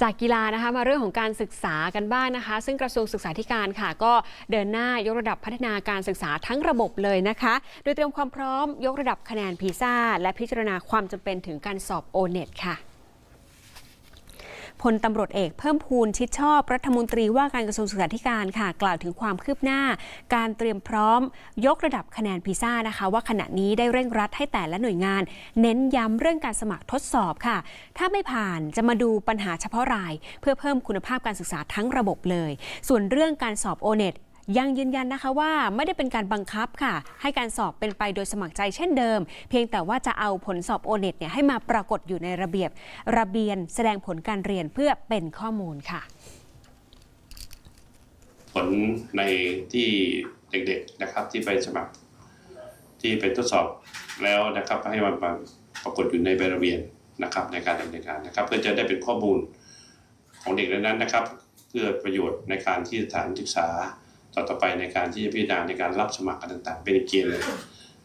จากกีฬานะคะมาเรื่องของการศึกษากันบ้างนะคะ ซึ่งกระทรวงศึกษาธิการค่ะ ก็เดินหน้ายกระดับพัฒนาการศึกษาทั้งระบบเลยนะคะ โดยเตรียมความพร้อมยกระดับคะแนนพีซ่าและพิจารณาความจำเป็นถึงการสอบโอเน็ตค่ะ พลตำรวจเอกเพิ่มพูนชิดชอบรัฐมนตรีว่าการกระทรวงศึกษาธิการค่ะ กล่าวถึงความคืบหน้า การเตรียมพร้อม ยกระดับคะแนนพีซ่านะคะ ว่าขณะนี้ได้เร่งรัดให้แต่ละหน่วยงาน เน้นย้ำเรื่องการสมัครทดสอบค่ะ ถ้าไม่ผ่านจะมาดูปัญหาเฉพาะราย เพื่อเพิ่มคุณภาพการศึกษาทั้งระบบเลย ส่วนเรื่องการสอบโอเน็ต ยังยืนยันนะคะว่าไม่ได้เป็นการบังคับค่ะ ให้การสอบเป็นไปโดยสมัครใจเช่นเดิม เพียงแต่ว่าจะเอาผลสอบโอเน็ตเนี่ยให้มาปรากฏอยู่ในระเบียบ ระเบียนแสดงผลการเรียนเพื่อเป็นข้อมูลค่ะ ผลในที่เด็กๆนะครับที่ไปสมัคร ที่เป็นทดสอบแล้วนะครับให้มันมาปรากฏอยู่ในใบระเบียนนะครับในการดำเนินการนะครับ เพื่อจะได้เป็นข้อมูลของเด็กเหล่านั้นนะครับ เพื่อประโยชน์ในการที่สถานศึกษา ต่อไปในการที่จะพิจารณาในการรับสมัครต่างๆ เป็นเกณฑ์เลย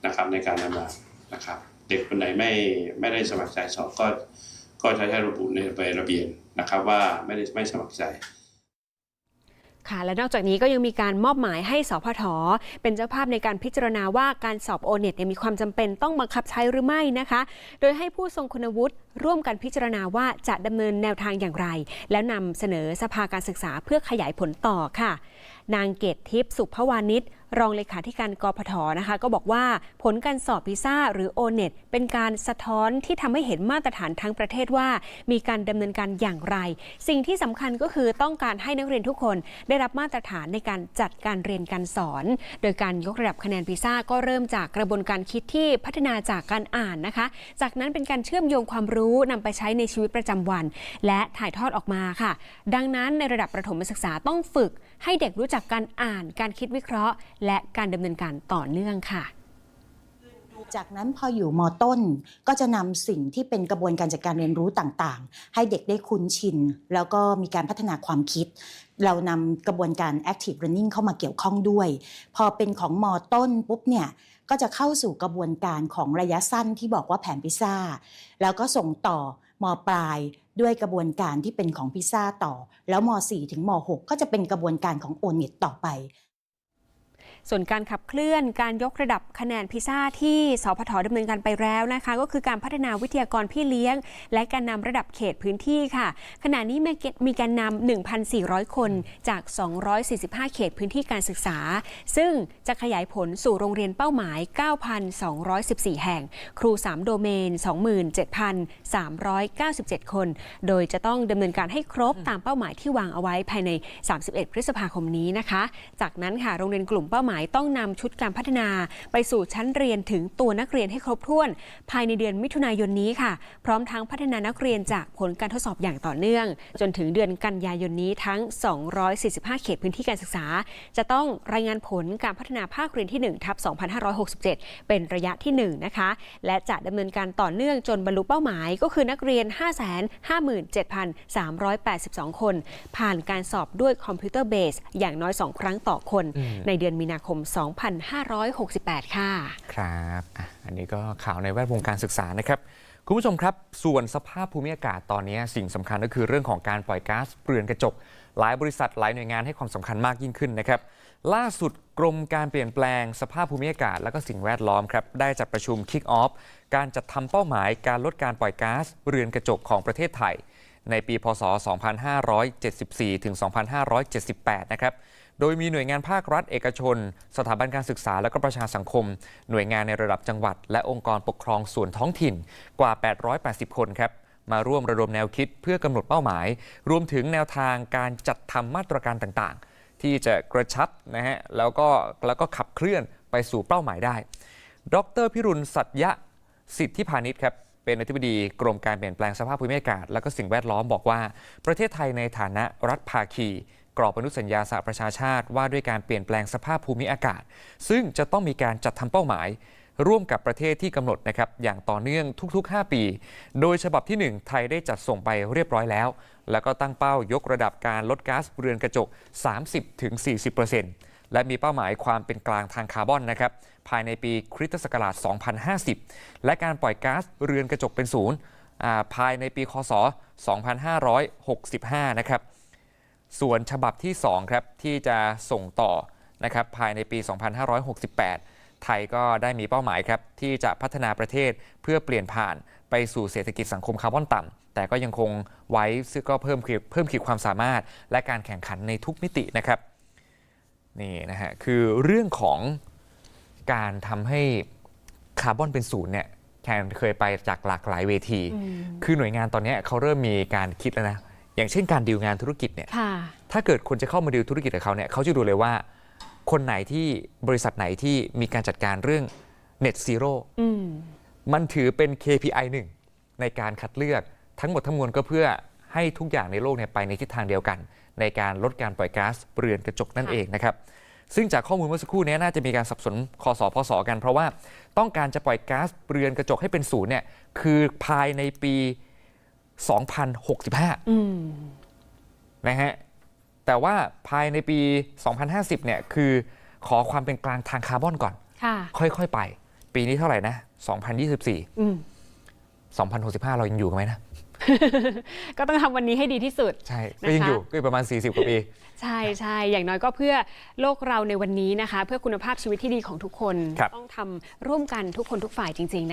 นะครับในการดำเนินนะครับ เด็กคนไหนไม่ไม่ได้สมัครใจสอบก็ก็จะให้ระบุในใบระเบียนนะครับว่าไม่ได้ไม่สมัครใจค่ะและนอกจากนี้ก็ยังมีการมอบหมายให้สพทเป็นเจ้าภาพในการพิจารณาว่าการสอบโอเน็ตมีความจำเป็นต้องบังคับใช้หรือไม่นะคะ โดยให้ผู้ทรงคุณวุฒิร่วมกันพิจารณาว่าจะดำเนินแนวทางอย่างไร แล้วนำเสนอสภาการศึกษาเพื่อขยายผลต่อค่ะ นางเกตทิพย์สุภวานิช รองเลขาธิการกพทนะคะ ก็บอกว่าผลการสอบพิซ่าหรือโอเน็ตเป็นการสะท้อนที่ทำให้เห็นมาตรฐานทั้งประเทศว่า มีการดำเนินการอย่างไร สิ่งที่สำคัญก็คือต้องการให้นักเรียนทุกคนได้รับมาตรฐานในการจัดการเรียนการสอน โดยการยกระดับคะแนนพิซ่าก็เริ่มจากกระบวนการคิดที่พัฒนาจากการอ่านนะคะ จากนั้นเป็นการเชื่อมโยงความรู้นำไปใช้ในชีวิตประจำวัน และถ่ายทอดออกมาค่ะ ดังนั้นในระดับประถมศึกษาต้องฝึกให้เด็กรู้จักการอ่าน การคิดวิเคราะห์และการดำเนินการต่อเนื่องค่ะจากนั้นพออยู่มต้นก็จะนำสิ่งที่เป็นกระบวนการจัดการเรียนรู้ต่างๆ ให้เด็กได้คุ้นชิน แล้วก็มีการพัฒนาความคิด เรานำกระบวนการ active learning เข้ามาเกี่ยวข้องด้วย พอเป็นของมต้นปุ๊บเนี่ยก็จะเข้าสู่กระบวนการของระยะสั้นที่บอกว่าแผนพิซซ่า แล้วก็ส่งต่อมปลายด้วยกระบวนการที่เป็นของพิซซ่าต่อ แล้วม .4 ถึงม .6 ก็จะเป็นกระบวนการของโอเน็ตต่อไป ส่วนการขับเคลื่อนการยกระดับคะแนนพิซ่าที่สพทดำเนินการไปแล้วนะคะ ก็คือการพัฒนาวิทยากรพี่เลี้ยง และการนำระดับเขตพื้นที่ค่ะ ขณะนี้มีการนำ1,400 คนจาก 245 เขตพื้นที่การศึกษา ซึ่งจะขยายผลสู่โรงเรียนเป้าหมาย 9,214 แห่ง ครู 3 โดเมน 27,397 คน โดยจะต้องดำเนินการให้ครบตามเป้าหมายที่วางเอาไว้ภายใน 31 พฤษภาคมนี้นะคะ จากนั้นค่ะโรงเรียนกลุ่มเป้าหมายต้องนำชุดการพัฒนา ไปสู่ชั้นเรียนถึงตัวนักเรียนให้ครบถ้วน ภายในเดือนมิถุนายนนี้ค่ะ พร้อมทั้งพัฒนานักเรียนจากผลการทดสอบอย่างต่อเนื่อง จนถึงเดือนกันยายนนี้ทั้ง 245 เขตพื้นที่การศึกษา จะต้องรายงานผลการพัฒนาภาคเรียนที่1ทับ2567 เป็นระยะที่ 1 นะคะ และจะดำเนินการต่อเนื่องจนบรรลุเป้าหมาย ก็คือนักเรียน 557,382 คน ผ่านการสอบด้วยคอมพิวเตอร์เบสอย่างน้อย 2 ครั้งต่อคนอืมในเดือนมีนาคม 2568 ค่ะ ครับอันนี้ก็ข่าวในแวดวงการศึกษานะครับคุณผู้ชมครับ ส่วนสภาพภูมิอากาศตอนนี้สิ่งสำคัญก็คือเรื่องของการปล่อยก๊าซเรือนกระจก หลายบริษัทหลายหน่วยงานให้ความสำคัญมากยิ่งขึ้นนะครับ ล่าสุดกรมการเปลี่ยนแปลงสภาพภูมิอากาศ และก็สิ่งแวดล้อมครับได้จัดประชุม Kick Off การจัดทำเป้าหมายการลดการปล่อยก๊าซเรือนกระจกของประเทศไทย ในปีพศ 2574 ถึง 2578 นะครับ โดยมีหน่วยงานภาครัฐเอกชน สถาบันการศึกษาและก็ประชาสังคม หน่วยงานในระดับจังหวัด และองค์กรปกครองส่วนท้องถิ่นกว่า 880 คนครับมาร่วมระดมแนวคิดเพื่อกำหนดเป้าหมาย รวมถึงแนวทางการจัดทำมาตรการต่างๆ ที่จะกระชับนะฮะแล้วก็แล้วก็ขับเคลื่อนไปสู่เป้าหมายได้ ดรพิรุณสัตยะสิทธิพาณิชย์ครับ เป็นอธิบดีกรมการเปลี่ยนแปลงสภาพภูมิอากาศ และก็สิ่งแวดล้อมบอกว่า ประเทศไทยในฐานะรัฐภาคีกรอบอนุสัญญาสหประชาชาติว่าด้วยการเปลี่ยนแปลงสภาพภูมิอากาศ ซึ่งจะต้องมีการจัดทำเป้าหมาย ร่วมกับประเทศที่กำหนดนะครับอย่างต่อเนื่องทุกๆ 5 ปี โดยฉบับที่ 1 ไทยได้จัดส่งไปเรียบร้อยแล้ว แล้วก็ตั้งเป้ายกระดับการลดก๊าซเรือนกระจก 30-40% และมีเป้าหมายความเป็นกลางทางคาร์บอนนะครับภายในปีคริสตศักราช 2050 และการปล่อยก๊าซเรือนกระจกเป็นศูนย์ภายในปีคศ 2565 นะครับส่วนฉบับที่2ครับที่จะส่งต่อนะครับภายในปี 2568 ไทยก็ได้มีเป้าหมายครับที่จะพัฒนาประเทศเพื่อเปลี่ยนผ่านไปสู่เศรษฐกิจสังคมคาร์บอนต่ำแต่ก็ยังคงไว้ซึ่งก็เพิ่มขีดเพิ่มขีดความสามารถ และการแข่งขันในทุกมิตินะครับ นี่นะฮะคือเรื่องของการทำให้คาร์บอนเป็นศูนย์เนี่ยแคนเคยไปจากหลากหลายเวที คือหน่วยงานตอนเนี้ยเขาเริ่มมีการคิดแล้วนะ อย่างเช่นการดีลงานธุรกิจเนี่ยค่ะถ้าเกิดคนจะเข้ามาดีลธุรกิจกับเขาเนี่ยเขาจะดูเลยว่า คนไหนที่บริษัทไหนที่มีการจัดการเรื่อง Net Zero อืมมันถือเป็น KPI หนึ่งในการคัดเลือกทั้งหมดทั้งมวลก็เพื่อให้ทุกอย่างในโลกเนี่ยไปในทิศทางเดียวกัน ในการลดการปล่อยก๊าซเรือนกระจกนั่นค่ะเองนะครับซึ่งจากข้อมูลเมื่อสักครู่นี้น่าจะมีการสับสนคอสอพอสอกัน เพราะว่าต้องการจะปล่อยก๊าซเรือนกระจกให้เป็นศูนย์เนี่ยคือภายในปี 2065อืมนะฮะแต่ว่าภายในปี 2050เนี่ยคือขอความเป็นกลางทางคาร์บอนก่อน ค่ะค่อยๆไป ปีนี้เท่าไหร่นะ 2024อืม2065 เรายังอยู่กันไหมนะ ก็ต้องทำวันนี้ให้ดีที่สุด ใช่ ก็ยังนะคะอยู่ก็อีกประมาณ 40 กว่าปี ใช่ใช่อย่างน้อยก็เพื่อโลกเราในวันนี้นะคะ เพื่อคุณภาพชีวิตที่ดีของทุกคนครับต้องทำร่วมกันทุกคนทุกฝ่ายจริงๆนะคะ